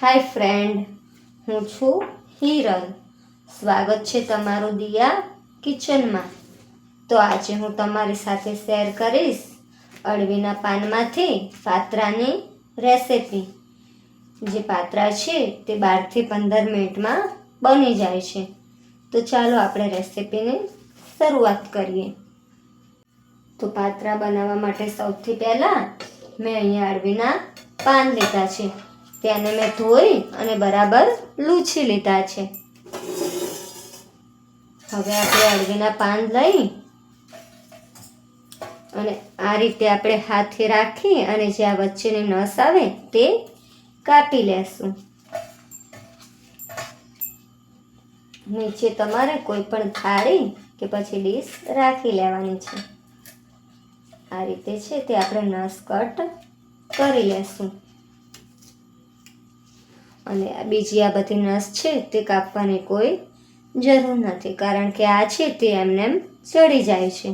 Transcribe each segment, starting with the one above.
હાય friend, હું છું હિરલ. સ્વાગત છે તમારું દિયા કિચનમાં. તો આજે હું તમારી સાથે શેર કરીશ અળવીના પાનમાંથી પાત્રાની રેસિપી. જે પાત્રા છે તે બારથી પંદર મિનિટમાં બની જાય છે. તો ચાલો આપણે રેસિપીની શરૂઆત કરીએ. તો પાત્રા બનાવવા માટે સૌથી પહેલાં મેં અહીંયા અળવીના પાન લીધા છે. તેને મેં ધોઈ અને બરાબર લૂછી લીધા છે. હવે આપણે અળવીના પાન લઈ અને આ રીતે આપણે હાથે રાખી અને જે આ વચ્ચેની નસ આવે તે કાપી લેશું. નીચે તમારે કોઈ પણ થાળી કે પછી ડીશ રાખી લેવાની છે. આ રીતે છે તે આપણે નસ કટ કરી લેશું. અને આ બીજી આ બધી નસ છે તે કાપવાની કોઈ જરૂર નથી, કારણ કે આ છે તે એમને એમ ચડી જાય છે.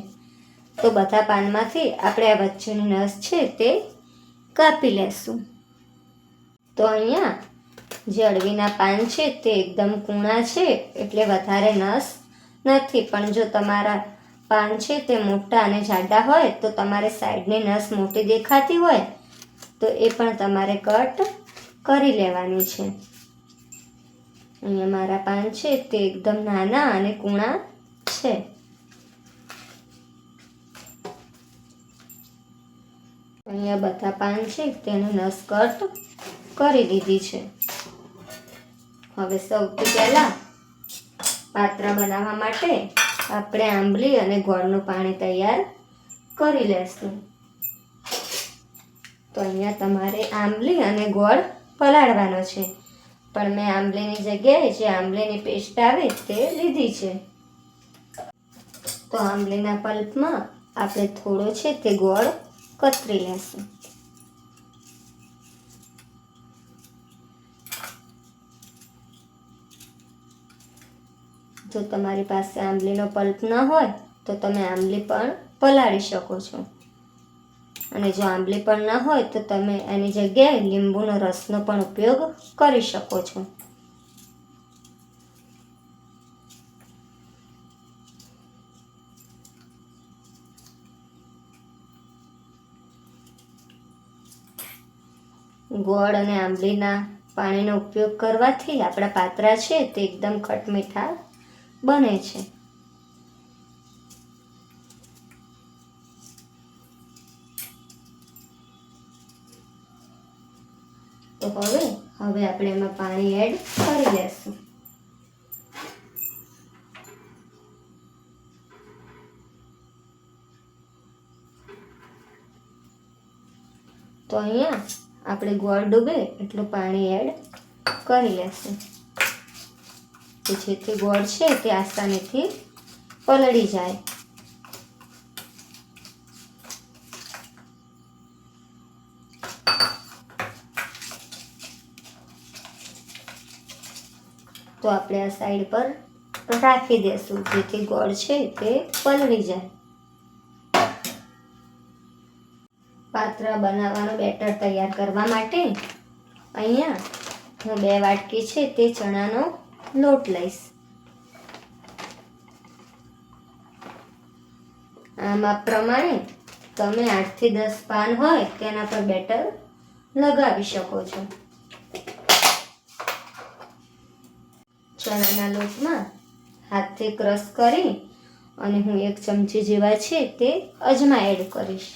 તો બધા પાનમાંથી આપણે આ વચ્ચેની નસ છે તે કાપી લેશું. તો અહીંયા જે અળવીના પાન છે તે એકદમ કૂણા છે, એટલે વધારે નસ નથી. પણ જો તમારા પાન છે તે મોટા અને જાડા હોય, તો તમારે સાઈડની નસ મોટી દેખાતી હોય, તો એ પણ તમારે કટ કરી લેવાની છે. અહીંયા મારા પાન છે તે એકદમ નાના અને કૂણા છે. અહીંયા બધા પાન છે તેને નસ કટ કરી દીધી છે. હવે સૌથી પહેલાં પાત્ર બનાવવા માટે આપણે આંબલી અને ગોળનું પાણી તૈયાર કરી લેશું. તો અહીંયા તમારે આંબલી અને ગોળ પલાળવાનો છે. પણ મેં આંબલીની જગ્યાએ જે આંબલીની પેસ્ટ આવે તે લીધી છે. તો આંબલીના પલ્પમાં આપણે થોડો છે તે ગોળ કતરી લેશું. જો તમારી પાસે આંબલીનો પલ્પ ન હોય, તો તમે આંબલી પણ પલાળી શકો છો. અને જો આંબલી પણ ન હોય તો તમે એની જગ્યાએ લીંબુનો રસનો પણ ઉપયોગ કરી શકો છો. ગોળ અને આંબલીના પાણીનો ઉપયોગ કરવાથી આપણા પાત્રા છે તે એકદમ ખટમીઠા બને છે. તો હવે હવે આપણે એમાં પાણી એડ કરી લેશું. તો અહીંયા આપણે ગોળ ડૂબે એટલું પાણી એડ કરી લેશું. કે જેથી ગોળ છે તે આસાનીથી પલળી જાય. તો આપણે આ સાઈડ પર રાખી દેશું. જેથી ગોળ છે તે પલળી જાય. પાત્ર બનાવવાનો બેટર તૈયાર કરવા માટે અહીંયા હું બે વાટકી છે તે ચણાનો લોટ લઈશ. આ માપ પ્રમાણે તમે આઠથી દસ પાન હોય તેના પર બેટર લગાવી શકો છો. ચણાના લોટમાં હાથથી ક્રશ કરી અને હું એક ચમચી જેવા છે તે અજમા એડ કરીશ.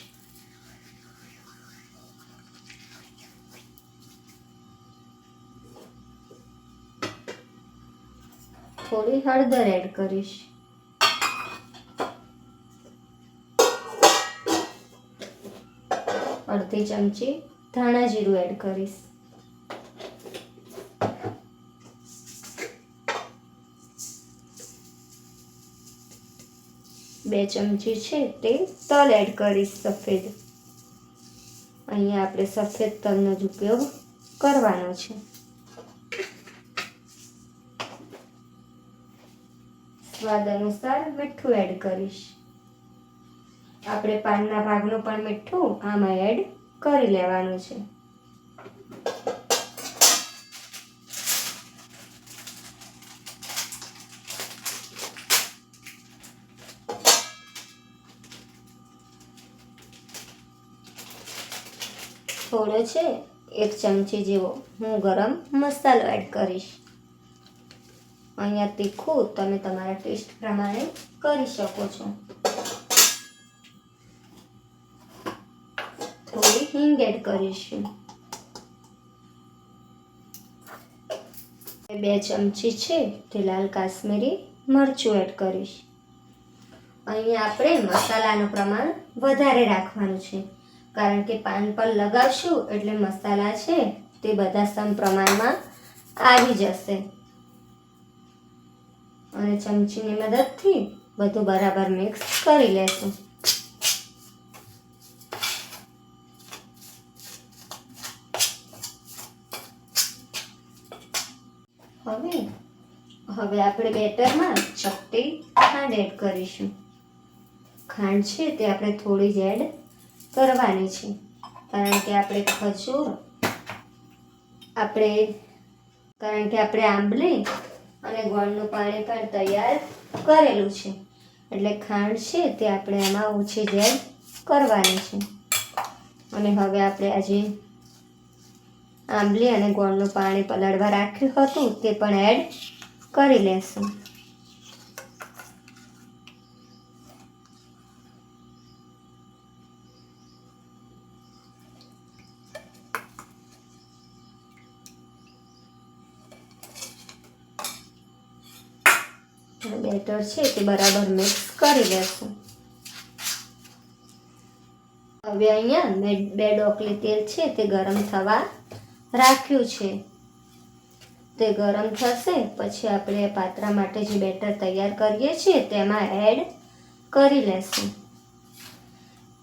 થોડી હળદર એડ કરીશ. અડધી ચમચી ધાણા જીરું એડ કરીશ. બે ચમચી છે તે તલ એડ કરીશ સફેદ. અહીંયા આપણે સફેદ તલનો જ ઉપયોગ કરવાનો છે. સ્વાદ અનુસાર મીઠું એડ કરીશ. આપણે પાનના ભાગનું પણ મીઠું આમાં એડ કરી લેવાનું છે. થોડો છે, એક ચમચી જેવો હું ગરમ મસાલો એડ કરીશ. અહીંયા તીખું તમે તમારા ટેસ્ટ પ્રમાણે કરી શકો છો. થોડી હિંગ એડ કરીશું. બે ચમચી છે તે લાલ કાશ્મીરી મરચું એડ કરીશ. અહીંયા આપણે મસાલાનું પ્રમાણ વધારે રાખવાનું છે. કારણ કે પાન પર લગાવશું એટલે મસાલા છે તે બધા સમ પ્રમાણમાં આવી જશે. અને ચમચીની મદદથી બધું બરાબર મિક્સ કરી લેશું. હવે હવે આપણે બેટરમાં ચપટી ખાંડ એડ કરીશું. ખાંડ છે તે આપણે થોડી જ એડ કરવાની છે. કારણ કે આપણે ખજૂર, આપણે, કારણ કે આપણે આંબલી અને ગોળનું પાણી પણ તૈયાર કરેલું છે. એટલે ખાંડ છે તે આપણે આમાં ઓછી જેમ કરવાની છે. અને હવે આપણે આજે આંબલી અને ગોળનું પાણી પલાળવા રાખ્યું હતું તે પણ એડ કરી લેશું. બેટર છે તે બરાબર મિક્સ કરી લેશું. હવે અહીંયા મેં બે ડોકલી તેલ છે તે ગરમ થવા રાખ્યું છે. તે ગરમ થશે, પછી આપણે પાત્રા માટે જે બેટર તૈયાર કરીએ છીએ તેમાં એડ કરી લેશું.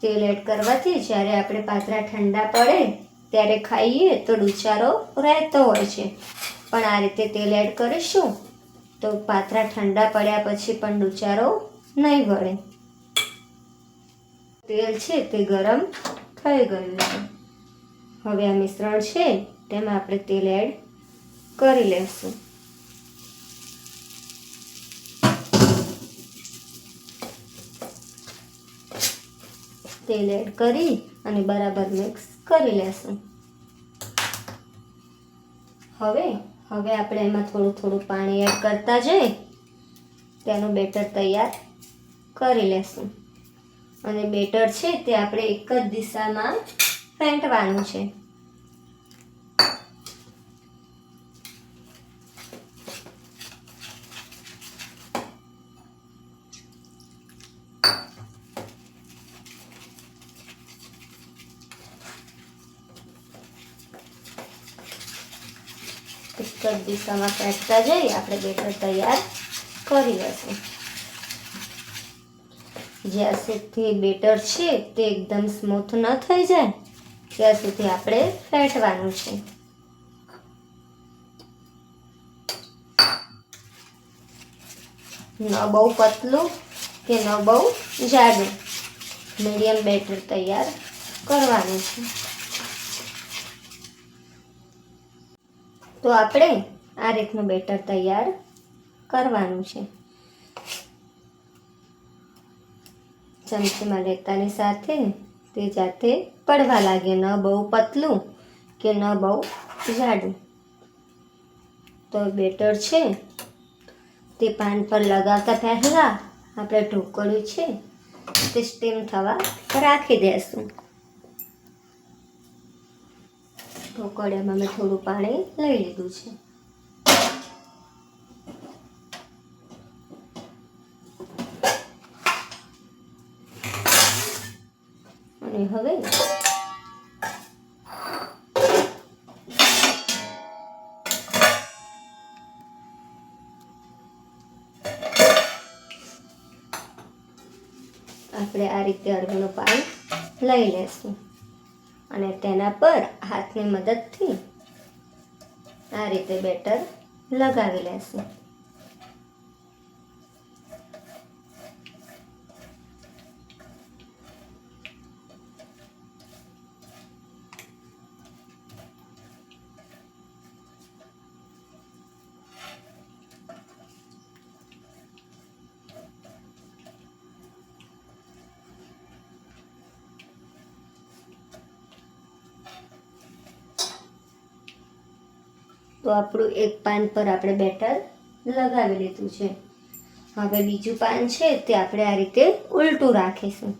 તેલ એડ કરવાથી જ્યારે આપણે પાત્રા ઠંડા પડે ત્યારે ખાઈએ તો ડુચારો રહેતો હોય છે. પણ આ રીતે તેલ એડ કરીશું તો પાત્રા ઠંડા પડ્યા પછી પણ ડુચારો નહીં વળે. તેલ છે તે ગરમ થઈ ગયું છે. હવે આ મિશ્રણ છે તેમાં આપણે તેલ એડ કરી લેશું. તેલ એડ કરી અને બરાબર મિક્સ કરી લેશું. હવે હવે આપણે એમાં થોડું થોડું પાણી એડ કરતા જઈ, તેનું બેટર તૈયાર કરી લેશું. અને બેટર છે તે આપણે એક જ દિશામાં ફેંટવાનું છે. એક ફેંકતા જઈ આપણે બેટર તૈયાર કરી લઈશું. જ્યાં સુધી બેટર છે તે એકદમ સ્મૂથ ન થઈ જાય, ત્યાં સુધી આપણે ફેંટવાનું છે. ન બહુ પતલું કે ન બહુ જાડું મીડિયમ બેટર તૈયાર કરવાનું છે. તો આપણે આ રીતનું બેટર તૈયાર કરવાનું છે. ચમચીમાં લેતાની સાથે તે જાતે પડવા લાગે, ન બહુ પતલું કે ન બહુ જાડું. તો બેટર છે. તે પાન પર લગાવતા પહેલાં આપણે ઢોકળ્યું છે તે સ્ટીમ થવા રાખી દેશું. ઢોકળિયામાં મેં થોડું પાણી લઈ લીધું છે. અને હવે. આપણે આ રીતે અળવીનું પાન લઈ લેશું. અને તેના પર હાથની મદદથી આ રીતે બેટર લગાવી લેશું. આપણું એક પાન પર આપણે બેટર લગાવી લીધું છે. હવે બીજું પાન છે તે આપણે આ રીતે ઉલટું રાખીશું.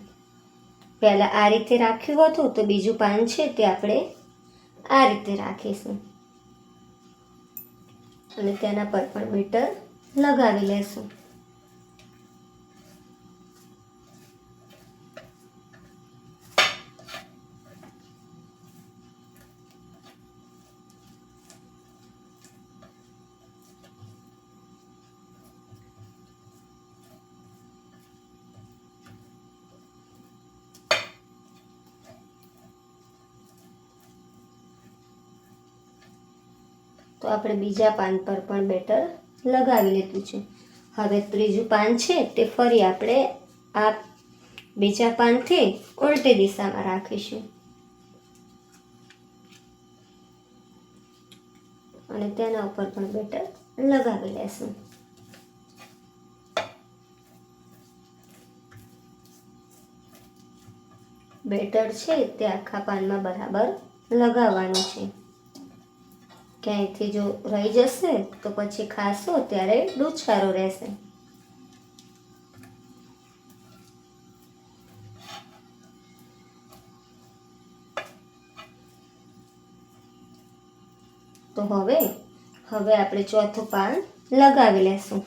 પહેલાં આ રીતે રાખ્યું હતું તો બીજું પાન છે તે આપણે આ રીતે રાખીશું. અને તેના પર પણ બેટર લગાવી લેશું. તો આપણે બીજા પાન પર પણ બેટર લગાવી લીધું છે. હવે ત્રીજું પાન છે તે ફરી આપણે આ બીજા પાનથી ઉલટી દિશામાં રાખીશું. અને તેના ઉપર પણ બેટર લગાવી લેશું. બેટર છે તે આખા પાનમાં બરાબર લગાવવાનું છે. ક્યાંયથી જો રહી જશે, તો પછી ખાશો, ત્યારે ડૂચકારો રહેશે. તો હવે હવે આપણે ચોથું પાન લગાવી લેશું.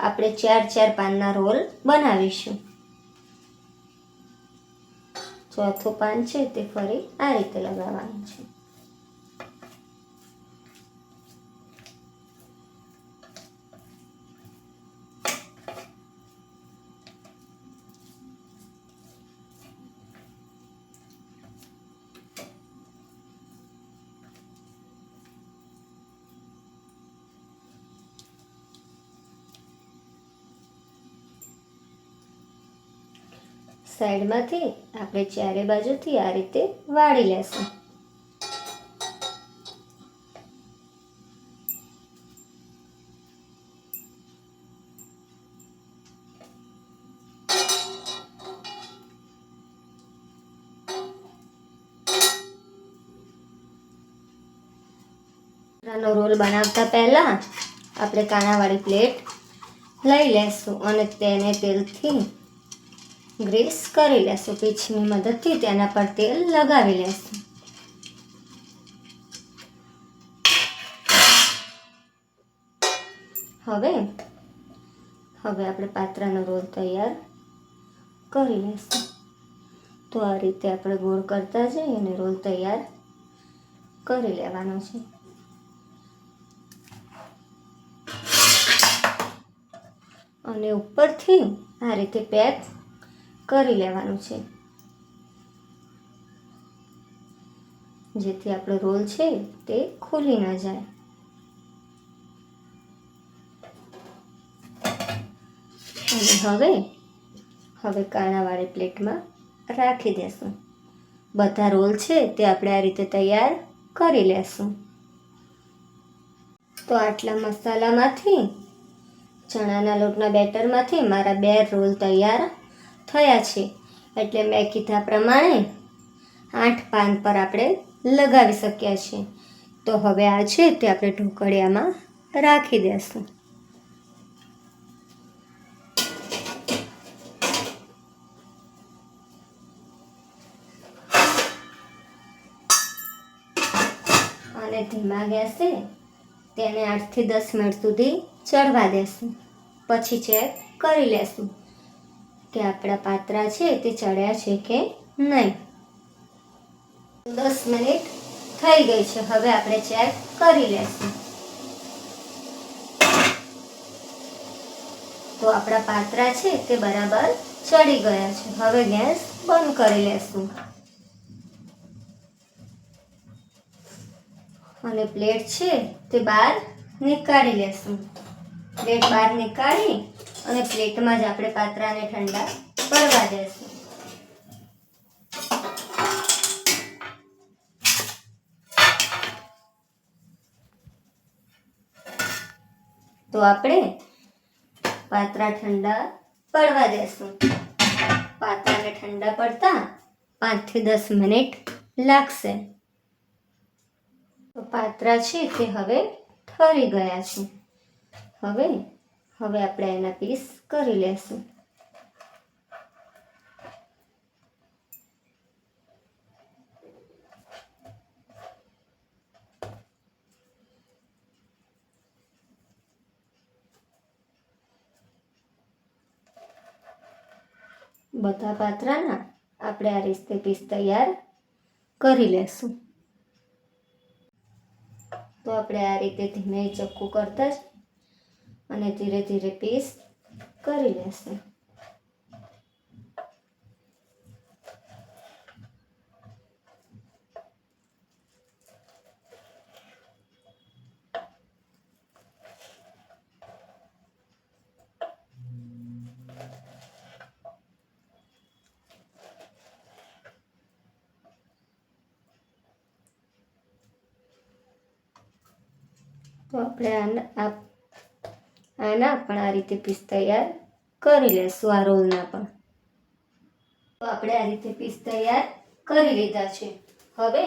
આપણે ચાર ચાર પાનના રોલ બનાવીશું. ચોથું પાન છે તે ફરી આ રીતે લગાવવાનું છે. સાઈડમાંથી આપણે ચારે બાજુથી આ રીતે વાળી લેશું. નો રોલ બનાવતા પહેલાં આપણે કાણાવાળી પ્લેટ લઈ લેશું અને તેને તેલથી ગ્રીસ કરી લેશું, પીછની મદદથી તેના પર તેલ લગાવી લેશું. હવે હવે આપણે પાત્રાનો રોલ તૈયાર કરી લેશું. તો આ રીતે આપણે ગોળ કરતા જઈએ અને રોલ તૈયાર કરી લેવાનો છે. અને ઉપરથી આ રીતે પેક કરી લેવાનું છે. જેથી આપણો રોલ છે તે ખુલી ન જાય. અને હવે હવે કાણાવાળી પ્લેટમાં રાખી દેશું. બધા રોલ છે તે આપણે આ રીતે તૈયાર કરી લેશું. તો આટલા મસાલામાંથી, ચણાના લોટના બેટરમાંથી મારા બે રોલ તૈયાર થયા છે. એટલે મેં કીધા પ્રમાણે આઠ પાન પર આપણે લગાવી શક્યા છીએ. તો હવે આ છે તે આપણે ઢોકળિયામાં રાખી દેશું. અને ધીમા ગેસે તેને આઠથી દસ મિનિટ સુધી ચડવા દેશું. પછી ચેક કરી લેશું. કે આપણા પાત્રા છે તે ચડ્યા છે કે નહીં? દસ મિનિટ થઈ ગઈ છે. હવે આપણે ચેક કરી લેશું. તો આપણા પાત્રા છે તે બરાબર ચડી ગયા છે. હવે ગેસ બંધ કરી લેશું. અને પ્લેટ છે તે બહાર નીકાળી લેશું. પ્લેટ બહાર નીકાળી અને પ્લેટમાં જ આપણે પાત્રાને ઠંડા કરવા દેશું તો આપણે પાત્રા ઠંડા પડવા દેશું પાત્રાને ઠંડા પડતા પાંચથી દસ મિનિટ લાગશે. પાત્રા છે તે હવે ઠરી ગયા છે. હવે હવે આપણે એના પીસ કરી લેશું. બધા પાત્રાના આપણે આ રીતે પીસ તૈયાર કરી લેશું. તો આપણે આ રીતે ધીમે ચક્કુ કરતા જ અને ધીરે ધીરે પીસ કરી લેશું. તો આપણે આના આ આના પણ આ રીતે પીસ તૈયાર કરી લેશું આ રોલના પણ. તો આપણે આ રીતે પીસ તૈયાર કરી લીધા છે. હવે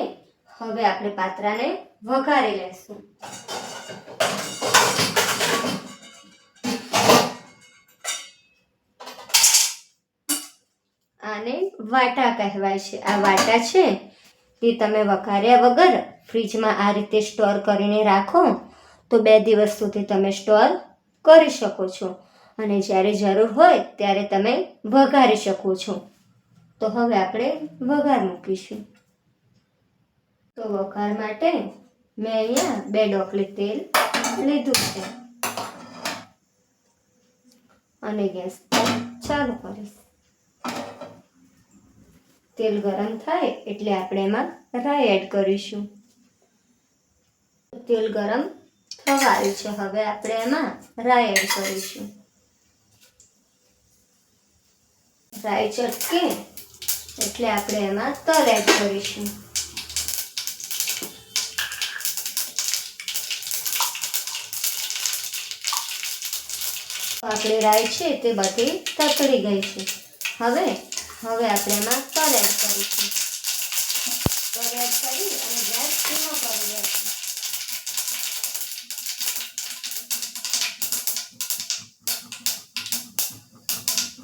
હવે આપણે પાત્રાને વઘારી લેશું. આને વાટા કહેવાય છે. આ વાટા છે, એ તમે વઘાર્યા વગર ફ્રીજમાં આ રીતે સ્ટોર કરીને રાખો. તો બે દિવસ સુધી તમે સ્ટોર કરી શકો છો. અને જ્યારે જરૂર હોય ત્યારે તમે વઘારી શકો છો. તો હવે આપણે વઘાર મૂકીશું. તો વઘાર માટે મેં અહીંયા બે ડોકલી તેલ લીધું છે. અને ગેસ ચાલુ કરીશ. તેલ ગરમ થાય એટલે આપણે એમાં રાઈ એડ કરીશું. તેલ ગરમ થવા છે. હવે આપણે એમાં રાઈ એડ કરીશું. રાઈ ચટકે એટલે આપણે એમાં તલ એડ કરીશું. આપણી રાઈ છે તે બધી તતડી ગઈ છે. હવે હવે આપણે એમાં તલ એડ કરીશું. તલ એડ કરી અને ગેસ ધીમો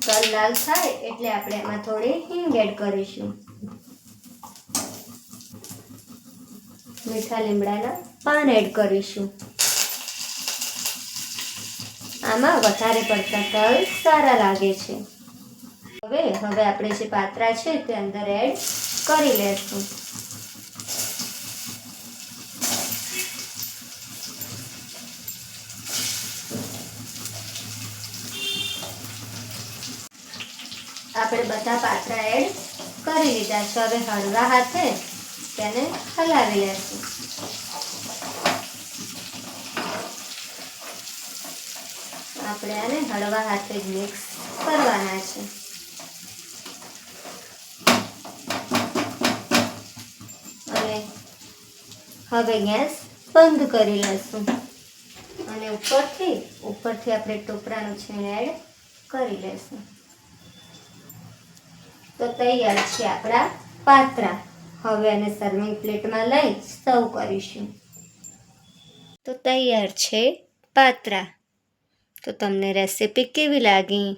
તલ લાલ થાય એટલે આપણે એમાં થોડી હિંગ એડ કરીશું. મીઠા લીમડાના પાન એડ કરીશું. આમાં વધારે પડતા તલ સારા લાગે છે. હવે હવે આપણે જે પાત્રા છે તે અંદર એડ કરી લેશું. આપણે બધા પાત્રા એડ કરી લીધા છે. હવે હળવા હાથે તેને હલાવી લેશું. આપણે આને હળવા હાથે જ મિક્સ કરવાના છે. અને હવે ગેસ બંધ કરી લેશું. અને ઉપરથી ઉપરથી આપણે ટોપરાનું છીણ એડ કરી લેશું. તો તૈયાર છે આપણા પાત્રા. હવે એને સર્વિંગ પ્લેટમાં લઈ સર્વ કરીશું. તો તૈયાર છે પાત્રા. તો તમને રેસિપી કેવી લાગી?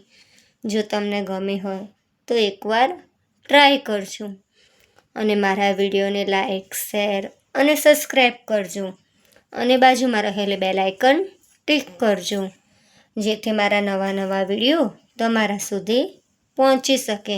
જો તમને ગમી હોય તો એકવાર ટ્રાય કરજો. અને મારા વિડીયોને લાઇક શેર અને સબસ્ક્રાઈબ કરજો. અને બાજુમાં રહેલી બેલ આઇકન ટિક કરજો. જેથી મારા નવા નવા વીડિયો તમારા સુધી પહોંચી શકે.